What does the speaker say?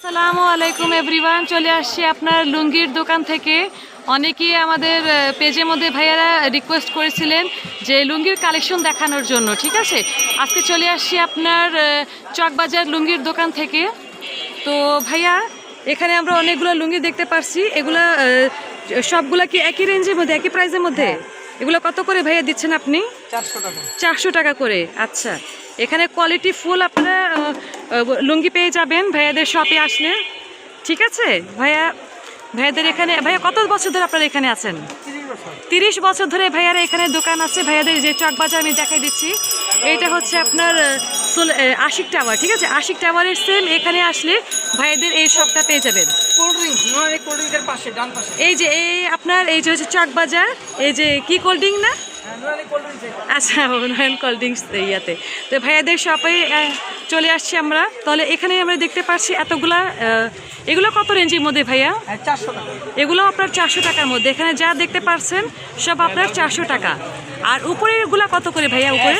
আসসালামু আলাইকুম এভরিওয়ান চলে আসছি আপনার লুঙ্গির দোকান থেকে। অনেকেই আমাদের পেজের মধ্যে ভাইয়ারা রিকোয়েস্ট করেছিলেন যে লুঙ্গির কালেকশন দেখানোর জন্য ঠিক আছে? আজকে চলে আসছি আপনার চকবাজার লুঙ্গির দোকান থেকে। তো ভাইয়া এখানে আমরা অনেকগুলো লুঙ্গি দেখতে পারছি। এগুলা সবগুলা কি একই রেঞ্জের মধ্যে একই প্রাইসের মধ্যে? এগুলো কত করে ভাইয়া দিচ্ছেন আপনি? চারশো টাকা। চারশো টাকা করে আচ্ছা। এখানে কোয়ালিটি ফুল আপনারা লুঙ্গি পেয়ে যাবেন ভাইয়াদের শপে আসলে। ঠিক আছে? ভাইয়া ভাইয়াদের এখানে ভাইয়া কত বছর ধরে আপনারা এখানে আছেন? তিরিশ বছর ধরে ভাইয়ারা এখানে দোকান আছে ভাইয়াদের যে চক বাজার আমি দেখাই দিচ্ছি। এইটা হচ্ছে আপনার আশিক টাওয়ার ঠিক আছে? আশিক টাওয়ারের সেম এখানে আসলে ভাইয়াদের এই শপটা পেয়ে যাবেন। এই যে এই আপনার এই যে হচ্ছে চক বাজার এই যে কি কোল্ড ড্রিঙ্ক না? আচ্ছা নয়ন কোল্ড ড্রিঙ্কস ইয়াতে। তো ভাইয়াদের শপে চলে আসছি আমরা। তাহলে এখানে আমরা দেখতে পাচ্ছি এতগুলা এগুলো কত রেঞ্জের মধ্যে ভাইয়া? চারশো টাকা। এগুলো আপনার চারশো টাকার মধ্যে। এখানে যা দেখতে পাচ্ছেন সব আপনার চারশো টাকা। আর উপরে গুলা কত করে ভাইয়া উপরে?